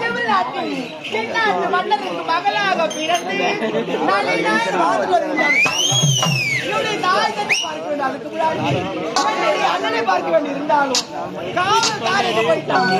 தமிழ்நாட்டில் மன்னருக்கு மகளாக பிறந்து அதுக்கு முன்னாடி அண்ணனை பார்க்க வேண்டியிருந்தாலும் காவல் காலையில் போயிட்டான்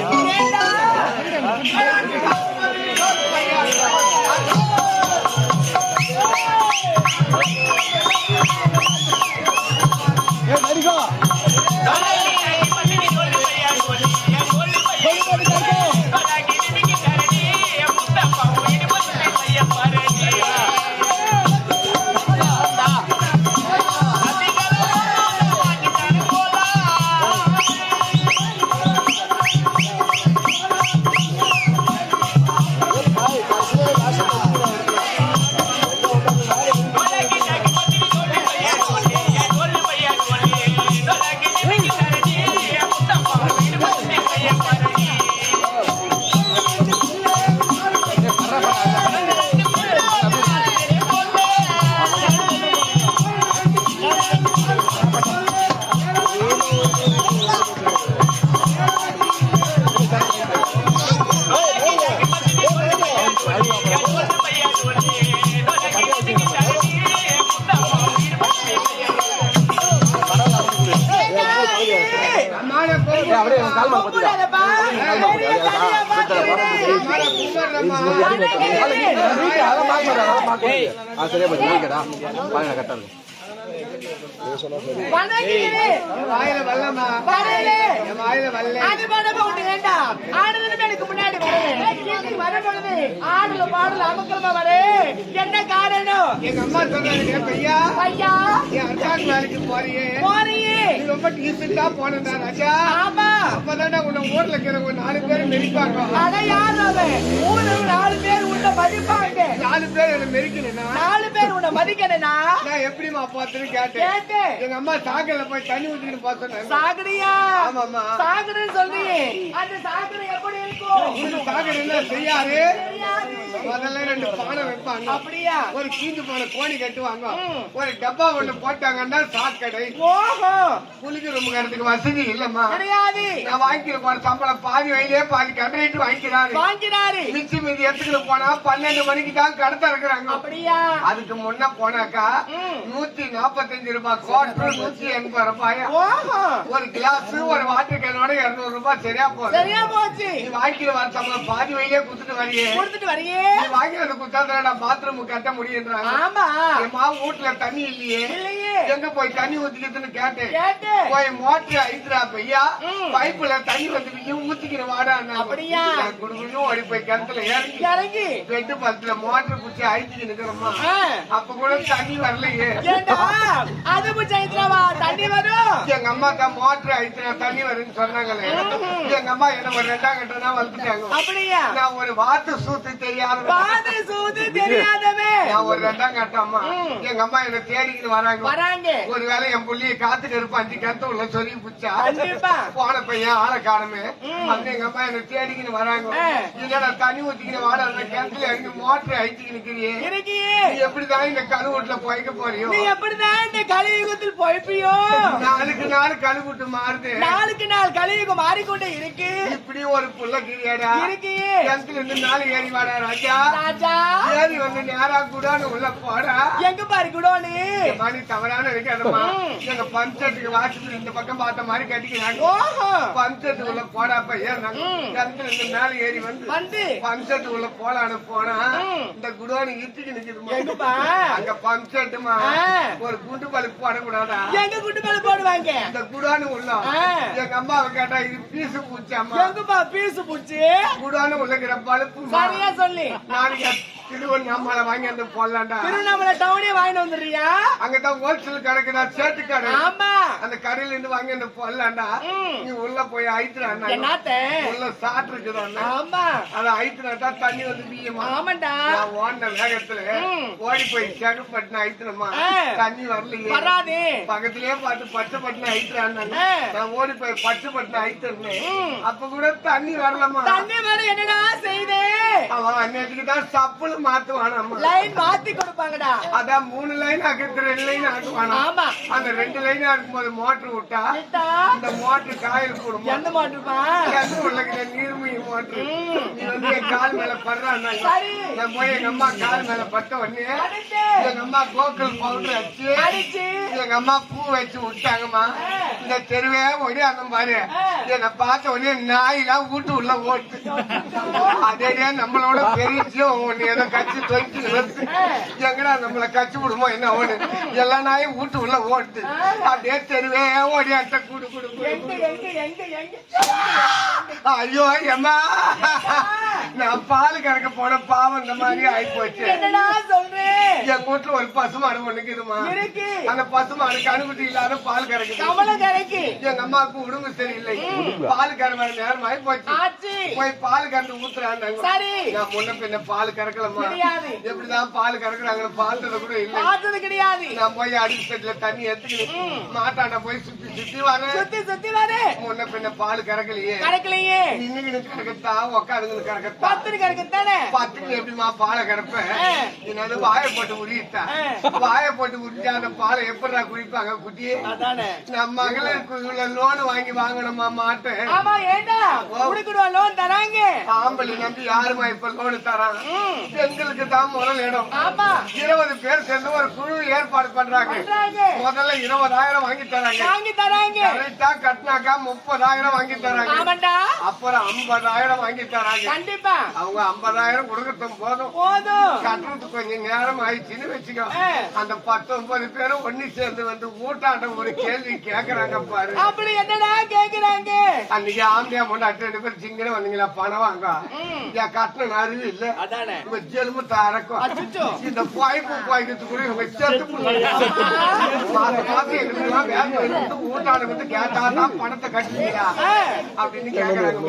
பண்ணப்ப உனக்கு வேண்டாம். ஆடுறதுமே எனக்கு பொழுது ஆடல பாடல அமக்கலமா வரு. என்ன காரணம்? எங்க அம்மா சொன்னாங்க பையா ஐயா நீ அர்ஜான் வேலைக்கு போறியே. போறியே. ரொம்ப டீசெண்டா போனதா ராஜா. ஆமா. அப்பதானே உன்னை ஊர்ல இருக்கிறவங்க நாலு பேர் மெரிப்பாங்க அட யார் அவன்? ஊர்ல நாலு பேர் உன்னை மதிப்பாங்க. நாலு பேர் என்ன மெரிக்கணும்னா நாலு பேர் உன்னை மதிக்கணும்னா? நான் எப்படிமா பார்த்துன்னு கேட்டேன். கேட்டு. எங்க அம்மா சாக்கடையில போய் தண்ணி ஊத்தின்னு பார்த்தேன் சாகுறியா ஆமாம்மா. சாகுறேன்னு சொல்றியே அந்த சாகுறை எப்படி இருக்கும்? சாக்கடை என்ன செய்யாரு. முதல்ல ரெண்டு பானை வைப்பாங்க. அப்படியா? ஒரு கீந்து பானை கோணி கட்டுவாங்க. ஒரு டப்பா ஒண்ணு போட்டாங்கன்னா சாக்கடை. ஓஹோ. குளிக்க ரூமுக்கு வசதி இல்லம்மா. கிடையாது. நான் வாங்கிக்கிற போன சம்பளம் பாதி வயலே பாதி கட்டணிட்டு வாங்கிக்கிறாரு. வாங்கினாரு. மிச்சி மீதி எடுத்துக்கிட்டு போனா பன்னெண்டு மணிக்கு தான் கடை திறக்கிறாங்க. அப்படியா? அதுக்கு முன்ன போனாக்கா. நூத்தி நாப்பத்தஞ்சு ரூபாய் கோட்டு நூத்தி எண்பது ரூபாய்? ஒரு கிளாஸ் ஒரு வாட்டர் கேனோட இருநூறு ரூபாய் சரியா போகுது. சரியா போச்சு. நீ வாங்கிக்கிற வர சம்பளம் பாதி வயலே குடுத்துட்டு வரியே. கொடுத்துட்டு வரையே. நீ வாங்கிறது குத்தாதான் பாத்ரூம் கட்ட முடியுன்றாங்க. ஆமா. என் மா வீட்டுல தண்ணி இல்லையே. இல்லையே. எங்க போய் தண்ணி ஊத்திக்கிறதுன்னு கேட்டேன். கேட்டு போய் மோட்டர் ஐத்துறா பையா. பைப்புல தண்ணி வந்து ஊத்திக்கிற வாடா அப்படியா? குடுக்கணும் ஓடி போய் கிணத்துல இறங்கி. இறங்கி. பெட்டு பத்துல மோட்டர் குச்சி ஐத்திக்கு நிக்கிறோமா. அப்ப கூட தண்ணி வரலையே. அதுப்பு சைத்ராவா தண்ணி வரும். எங்க அம்மா தான் மோட்டர் ஐத்துனா தண்ணி வரும்னு சொன்னாங்களே. எங்க அம்மா என்ன ஒரு ரெண்டாம் கட்டா வந்துட்டாங்க அப்படியா? நான் ஒரு வாத்து சூத்து सोते तेरी याद में सोते तेरी याद में நான் ஒரு ரெண்டாம் கட்டம்மா. எங்க அம்மா என்ன தேடிக்கிட்டு வராங்க. வராங்க. ஒருவேளை என் புள்ளிய காத்துட்டு இருப்ப அஞ்சு கருத்து உள்ள சொல்லி கண்டிப்பா. போன பையன் ஆளை காணுமே. ம். வந்து எங்க அம்மா என்ன தேடிக்கிட்டு வராங்க. ஆ. இல்லடா தண்ணி ஊத்திக்கிட்டு வாடா அந்த கிணத்துல இறங்கி மோட்டர் இருக்கியே நீ எப்படிதான் இந்த கழுவுட்ல போய்க்க போறியோ? எப்படிதான் இந்த கலியுகத்தில் பொய்ப்பியோ நாளுக்கு நாள் கழுவுட்டு மாறுது. நாளுக்கு நாள் கலியுகம் மாறிக்கொண்டே இருக்கு. இப்படி ஒரு புள்ள கிரியாடா. இருக்கியே கிணத்துல இருந்து நாலு ஏறி வாடா ராஜா. ராஜா. ஏறி வந்து நேரா கூடான்னு உள்ள போடா. எங்க பாரு குடோனு? மணி தவறான இருக்காதம்மா ம். எங்க பஞ்சத்துக்கு வாசல் இந்த பக்கம் பார்த்த மாதிரி கட்டிக்கிறாங்க ஓஹோ. பஞ்சத்துக்குள்ள போடா பையன் நாங்க ம். கிணத்துல இருந்து மேல ஏறி வந்து வந்து. பஞ்சத்துக்குள்ள போலான்னு போனா. இந்த குடோனி இட்டுக்கு நிக்குதுமா அங்க பஞ்சட்டுமா. ஒரு குண்டு பழுப்பு போடக்கூடாதா? எங்க குண்டு மேல போடுவாங்க? இந்த குடானு உள்ள. எங்க அம்மாவை கேட்டா இது பீசு பூச்சாமா எங்கப்பா பீசு புடிச்சு குடானு உள்ளகிற பழுப்பு சரியா சொல்லி. நாளைக்கு திருவண்ணாமலை வாங்கி வந்து போடலாம்டா. திருவண்ணாமலை டவுனே வாங்கிட்டு வந்துடுறியா? அங்கதான் ஹோல்சேல் கடைக்குதா சேட்டு கடை. ஆமா. அந்த கடையில இருந்து வாங்கி வந்து போடலாம்டா. நீ உள்ள போய் என்னாத்த உள்ள சாட்டு இருக்குதான் ஆமா. அதை ஐத்துனாட்டா தண்ணி வந்து பீயமா ஆமாண்டா. நான் ஓடின வேகத்துல. ஓடி போய் செகப்பட்டின ஐத்துனமா ஆ. தண்ணி வரலையே. வராது. பக்கத்திலேயே பார்த்து பச்சை பட்டின ஐத்துறான் ஆ. நான் ஓடி போய் பச்சை பட்டின ஐத்துறேன். அப்ப கூட தண்ணி வரலமா தண்ணி மேல என்னடா செய்தே? அவன் அன்னைக்கு தான் மாத்துவானாமா லைன் மாத்தி கொடுப்பாங்கடா. அதான் மூணு லைன் ஆக்குறது ரெண்டு லைன் ஆக்குவானா? ஆமா. அந்த ரெண்டு லைன் ஆக்கும்போது மோட்டர் விட்டா இந்த மோட்டர் காயில் போடுமா எந்த மாட்டுப்பா கிணறு உள்ளக்கிற நீர்மூழ்கி மோட்டர் நீ வந்து என் கால் மேல சரி. நான் போய் எங்க அம்மா கால் மேல பட்ட உடனே எங்க அம்மா கோக்கல் பவுடர் வச்சு அடிச்சு. எங்க அம்மா பூ வச்சு விட்டாங்கம்மா. இந்த தெருவே ஒரே அந்த பாரு. என்னை பார்த்த உடனே நாயெல்லாம் வீட்டு உள்ள ஓட்டு. அதே நம்மளோட பெருசும் ஒண்ணு ஏதோ கட்சி தொய்ச்சு நிறுத்து எங்கடா நம்மள கட்சி விடுமோ என்ன ஓடு? எல்லா நாயும் வீட்டு உள்ள ஓட்டு. அப்படியே தெருவே ஓடியாட்ட கூடு கூடு கூடு ஐயோ எம்மா நான் பால் கறக்க போன பாவம் இந்த மாதிரி ஆயி போச்சு என் வீட்டுல ஒரு பசுமாடு ஒண்ணுக்குதுமா இருக்கு. அந்த பசுமாடு கணுக்குட்டி இல்லாத பால் கறக்குது. கமல கரைக்கு எங்க அம்மாவுக்கு உடம்பு சரியில்லை. பால் கறவை நேரம் ஆயி போச்சு. ஆச்சு. போய் பால் கறந்து ஊத்துறாங்க சரி. நான் முன்ன பின்ன பால் கறக்கலமா எப்படிதான் பால் கறக்குறாங்க பால் தர கூட இல்லை. பார்த்தது கிடையாது. நான் போய் அடிச்சட்டுல தண்ணி எடுத்துக்கிட்டு மாட்டாண்ட போய் சுத்தி சுத்தி வரேன். சுத்தி சுத்தி வாரு முன்ன பின்ன பால் கறக்கலையே. கரைக்கலையே நின்னுக்கிட்டு கறக்கத்தா உக்காதுங்க கறக்கத்தா. பத்து கரைக்குத்தானே பத்துக்கு எப்படிமா பாலை கறப்பேன் ஆ. என்னது வாயை போட்டு வாயை போட்டு உரிச்சா அந்த பாலை எப்படா குடிப்பாங்க குட்டியே? நம்ம லோன் வாங்கி வாங்கணுமா மாட்டேன் ஆமா ஏண்டா? குடுக்குடுவா லோன் தராங்க. ஆம்பளை நம்பி யாருமா இப்ப லோனு தரான்? ம். பெண்களுக்கு தான் முதல் இடம். ஆமா. இருபது பேர் சேர்ந்து ஒரு குழு ஏற்பாடு பண்றாங்க. முதல்ல இருபதாயிரம் வாங்கி தராங்க. வாங்கி தராங்க. கரெக்டா கட்டினாக்கா முப்பதாயிரம் வாங்கி தராங்க. அப்புறம் ஐம்பதாயிரம் வாங்கி தராங்க. கண்டிப்பா. அவங்க ஐம்பதாயிரம் கொடுக்கட்டும் போதும். போதும். கட்டுறதுக்கு கொஞ்சம் நேரம் ஆயிடுச்சுன்னு வச்சுக்கோ. அந்த பத்தொன்பது பேரும் ஒண்ணு சேர்ந்து வந்து ஊட்டாண்ட ஒரு கேள்வி கேக்குறாங்க பாரு. அப்படி என்னடா கேக்குறாங்க? அன்னைக்கு ஆம்பியா மட்டும் அட்டு ரெண்டு பேர் சிங்கன்னு வந்தீங்களா? பணம் வாங்க. என் கட்டணம் அறிவு இல்ல. இவங்க தரக்கும் அச்சச்சோ. இந்த பாய்ப்பு பாய்க்கிறதுக்கு கூட இவங்க சேர்த்து எங்களுக்கு வேலை வந்து ஊட்டாண்ட வந்து கேட்டாதான் பணத்தை கட்டுவீங்களா ஆ. அப்படின்னு கேக்குறாங்க.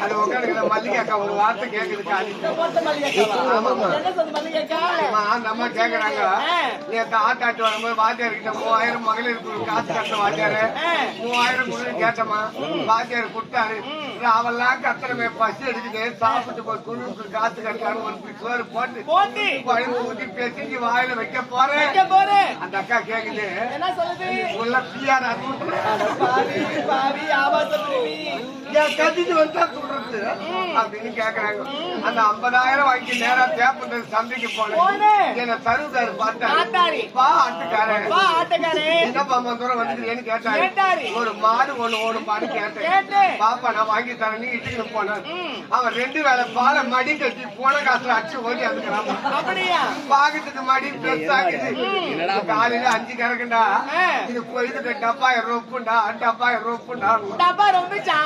அது உட்காந்து மல்லிகை அக்கா ஒரு வார்த்தை கேக்குது காலி மொத்த மல்லிகைக்காவா? அம்மா, கேக்குறாங்க. நேத்து ஆட்டாட்டு வரும்போது வாத்தியார் கிட்ட மூவாயிரம் மகளிருக்கு காசு கட்ட வாத்தியாரு. மூவாயிரம் கொடுத்து கேட்டமா வாத்தியார் கொடுத்தாரு. அவெல்லாம் கத்துறமே பசி எடுக்குது சாப்பிட்டு போய் குழுவுக்கு காசு கட்டலான்னு ஒரு சோறு போட்டு குழம்பு ஊத்தி பேசிஞ்சு வாயில வைக்க போறேன் அந்த அக்கா கேக்குது. என்ன சொல்லுது? உள்ள பியார் பாவி வந்தா சொல்றது. அப்படின்னு கேக்குறாங்க. அந்த ஐம்பதாயிரம் வாங்கி நேரா சந்தைக்கு போனேன். என்ன தருதாரு பார்த்தாரு. வா ஆட்டுக்காரன் என்னப்பா அம்மா தூரம் வந்துக்கிறேன்னு கேட்டாரு. கேட்டாரு. ஒரு மாடு ஒண்ணு கேட்டேன். கேட்டேன். பாப்பா நான் வாங்கி தரேன். நீ இட்டுக்கு போனேன். அவன் ரெண்டு வேளை பாலை மடி கட்டி போன காசுல அடிச்சு ஓடி அதுக்கிறான் பாக்கத்துக்கு மடி பெருசாக்குது காலையில அஞ்சு கறக்குண்டா. இது போயிட்டு டப்பாயிரம் ரொப்புண்டா டப்பாயிரம் ரொப்புண்டா. டப்பா ரொம்பிச்சா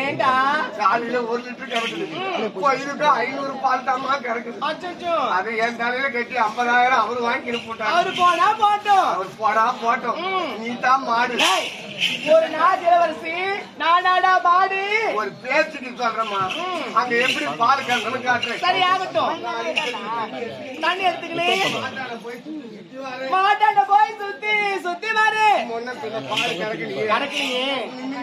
ஏண்டா? காலையில ஒரு லிட்டர் கறக்குது கோயிலுக்கு ஐநூறு பால் தாமா கறக்குது. அச்சோ அது என் தலையில கட்டி ஐம்பதாயிரம் அவரு வாங்கி போட்டாரு. அவரு போனா போட்டோம். அவர் போடா போட்டோம். நீ தான் மாடு. ஒரு நாள் இளவரசி நானாடா மாடு. ஒரு பேச்சுக்கு சொல்றேம்மா. ம். அங்க எப்படி பால் கறக்கணும் காட்டுறேன். சரி ஆகட்டும். தண்ணி எடுத்துக்கலே. மாட்டாண்ட சுத்தி சுத்தி மாறு முன்ன பின்ன பால் கறக்கலையே. கணக்கலையே நின்னு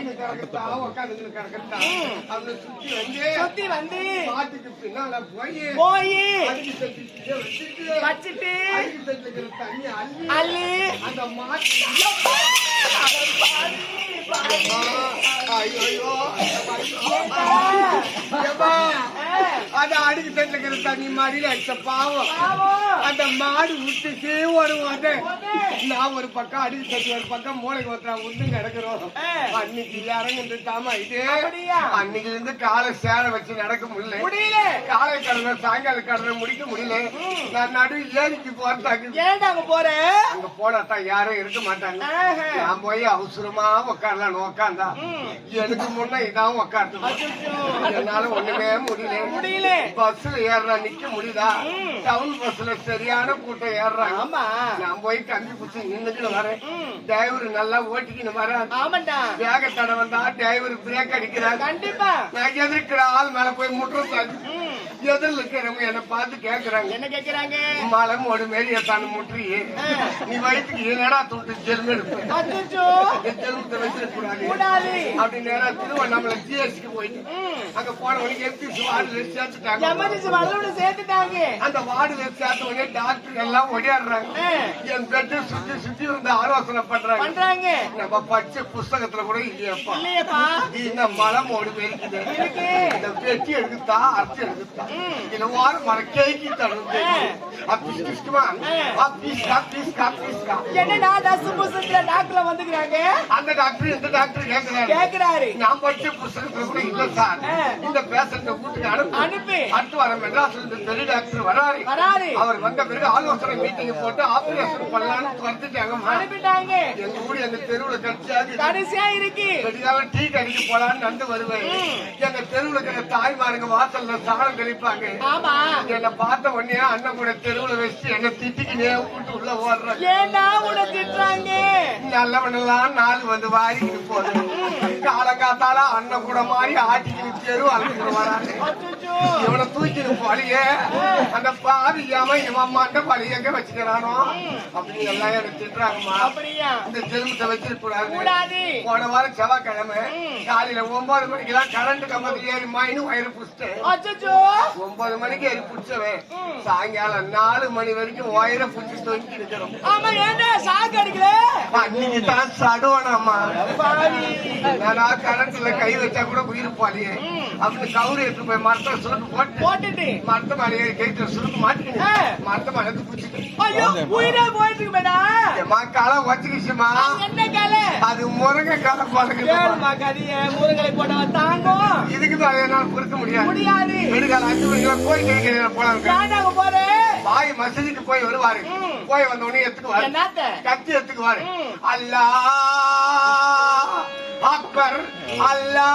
சுத்தி வந்து சுத்தி வந்து. மாட்டுக்கு பின்னால போய் போய். வச்சுட்டு, தண்ணி அள்ளி அள்ளி. அந்த மாட்டு ஐயோ அந்த அடிக்கு தட்டுல இருக்கிற தண்ணி மாதிரி அடிச்ச பாவம். அந்த மாடு விட்டுட்டே வருவாங்க நான் ஒரு பக்கம் அடிச்சு தட்டி ஒரு பக்கம் மூளைக்கு ஒருத்தா உண்டு கிடக்குறோம். அன்னைக்கு இறங்குது தாமா இது? அன்னைக்கு இருந்து காலை சேர வச்சு நடக்க முடியல. முடியல. காலை கடனை சாயங்கால கடனை முடிக்க முடியல. நான் நடு ஏரிக்கு போறதாக்கு ஏன்டா அங்க போனாதான் யாரும் இருக்க மாட்டாங்க. நான் போய் அவசரமா உட்காரலான்னு உட்காந்தா. எனக்கு முன்ன இதான் உட்காந்து. என்னால ஒண்ணுமே முடியல. முடியல. பஸ்ல ஏறுறா நிக்க முடியுதா. டவுன் பஸ்ல சரியான கூட்டம் ஏறுறாங்க ஆமா. நான் போய் கம்பி குச்சி நின்னுக்கிட்டு வரேன். டிரைவர் நல்லா ஓட்டிக்கின்னு வரேன். ஆமாண்டா. வேக தடை வந்தா டிரைவர் பிரேக் அடிக்கிறார் கண்டிப்பா. நான் எதிர்க்கிற ஆள் மேல போய் முற்றம் சாச்சு ம். எதிரில் இருக்கிறவங்க என்ன பார்த்து கேக்குறாங்க. என்ன கேக்குறாங்க? மலை மோடு மாரி எத்தான முற்றியே ஆ. நீ வயிற்றுக்கு என்னடா துண்டு? ஜெல்மு எடுப்பு. அச்சச்சோ. ஜெல்மத்தை வச்சிருக்கூடாது கூடாது. அப்படி நேரா திருவண்ணாமலை ஜிஎஸ்க்கு போயிட்டு. அங்க போன உடனே வார்டுல சேர்த்துட்டாங்க எமர்ஜென்சி வரலோட சேர்த்துட்டாங்க. அந்த வார்டுல சேர்த்த உடனே டாக்டர் எல்லாம் ஒடியாடுறாங்க ஆ. என் பெட்டு சுத்தி சுத்தி வந்து ஆலோசனை பண்றாங்க. பண்றாங்க. நம்ம படிச்ச புஸ்தகத்துல கூட இல்லையப்பா. இல்லையப்பா. இந்த மலை மோடு இருக்குது இருக்கு இந்த அரைச்சு வாரம் மர கேக்கி தருது ஆ. அப்பீஸ் கிஸ்குமா. அப்பீஸ் அப்பீஸ் அப்பீஸ் என்னடா தசு டாக்டர்ல வந்துக்கிறாங்க? அந்த டாக்டர் இந்த டாக்டர் கேக்குறாரு? கேக்குறாரு. நான் படிச்ச புஸ்தகத்துல கூட இல்ல சார். இந்த பேஷண்ட வீட்டுக்கு அனுப்பு. அடுத்து வர மெட்ராஸ்ல இருந்து பெரிய டாக்டர் வராரு. வராரு. அவர் வந்த பிறகு ஆலோசனை மீட்டிங் போட்டு ஆபரேஷன் பண்ணலாம்னு வந்துட்டாங்கம்மா அனுப்பிட்டாங்க எங்க ஊர் எங்க தெருவுல கடிச்சாது கடைசியா இருக்கு. வெடிகாலம் டீ கடைக்கு போலான்னு நந்து வருவேன் எங்க தெருவுல இருக்கிற தாய்மாருங்க வாசல்ல சாணம் தெளிப்பாங்க. என்ன பார்த்த உடனே அண்ணன் கூட தெருவுல வச்சு என்ன திட்டிக்கினே வீட்டு உள்ள ஓடுறாங்க ஏன்னா உன திட்டுறாங்க? நல்லவனெல்லாம் நாள் வந்து வாரிக்கிட்டு போகுது. காலங்காத்தால அண்ணன் கூட மாதிரி ஆட்டிக்கிட்டு தெரு அழைச்சிட்டு வராங்க. இவனை தூக்கிட்டு போலியே. அந்த பாவி அவன் இவன் மாண்ட பழி எங்க வச்சுக்கிறானோ? அப்படி எல்லாம் எனக்கு திட்டுறாங்கம்மா இந்த ஜென்மத்தை போன வாரம் செவ்வாய்க்கிழமை காலையில ஒன்பது மணிக்கெல்லாம் கரண்ட் கம்பத்து ஏறி மாயின்னு வயிறு புடிச்சிட்டேன். ஒன்பது மணிக்கு ஏறி புடிச்சவன். சாயங்காலம் நாலு மணி வரைக்கும் வயிறை புடிச்சு தொங்கி இருக்கிறோம். ஆமா ஏன்டா ஷாக் அடிக்கல அன்னைக்கு தான் சடுவனாமா பாவி. நானா கரண்ட்ல கை வச்சா கூட உயிர் போலியே. அப்படின்னு கவுரு எடுத்து போய் மரத்தை சுருக்கு போட்டு போட்டுட்டு. மரத்த மேலே கேட்டு சுருக்கு ஆ. மரத்த மேலே பிடிச்சிட்டு. ஐயோ உயிரே போயிட்டு மேடா வச்சுக்கிச்சுமா? என்ன அது முருங்கை ஏழுமா கதிய முருகலை போட்டவன் தாங்கும் இதுக்கு தான் என்னால முடியாது. முடியாது. விடுகால அஞ்சு மணிக்கு போய் போற. பாய் மசதிக்கு போய் வருவாரு. போய் வந்த உடனே எடுத்துக்குவாரு. கத்தி எடுத்துக்குவாரு. அல்லா அக்பர் அல்லா.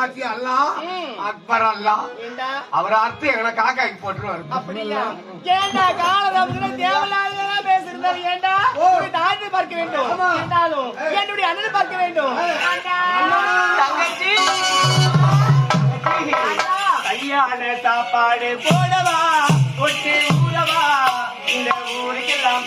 அல்லாஜி அல்லா. அக்பர் அல்லா. ஏண்டா? அவர் அர்த்தம் எங்களை காக்காய்க்கு போட்டுருவாரு. அப்படியா? ஏண்டா காலதாமத்துல தேவையில்லாத பேசிருந்தாரு ஏண்டா? பார்க்க வேண்டும். என்றாலும் என்னுடைய அண்ணனை பார்க்க வேண்டும். தங்கச்சி. கல்யாண சாப்பாடு போடவா கொட்டு ஊறவா. இந்த ஊருக்கெல்லாம்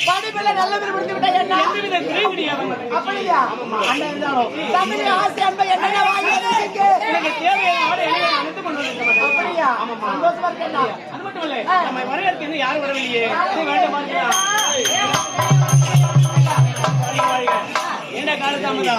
படிப்புல நல்ல பேர் விட்டா என்ன? அப்படியா? அண்ணா இருந்தாலும். தமிழ் ஆசை அன்பை என்னென்ன வாங்கி வச்சிருக்கீங்க? எனக்கு தேவையான ஆடை எல்லாம் அனைத்து கொண்டு வந்திருக்கிறேன் அப்படியா? சந்தோஷமா இருக்கேண்ணா அது மட்டும் இல்ல நம்ம வரவேற்க இன்னும் யாரும் வரவில்லையே. நீ வேண்டாம் பார்க்கலாம் என்ன காலத்தாமதா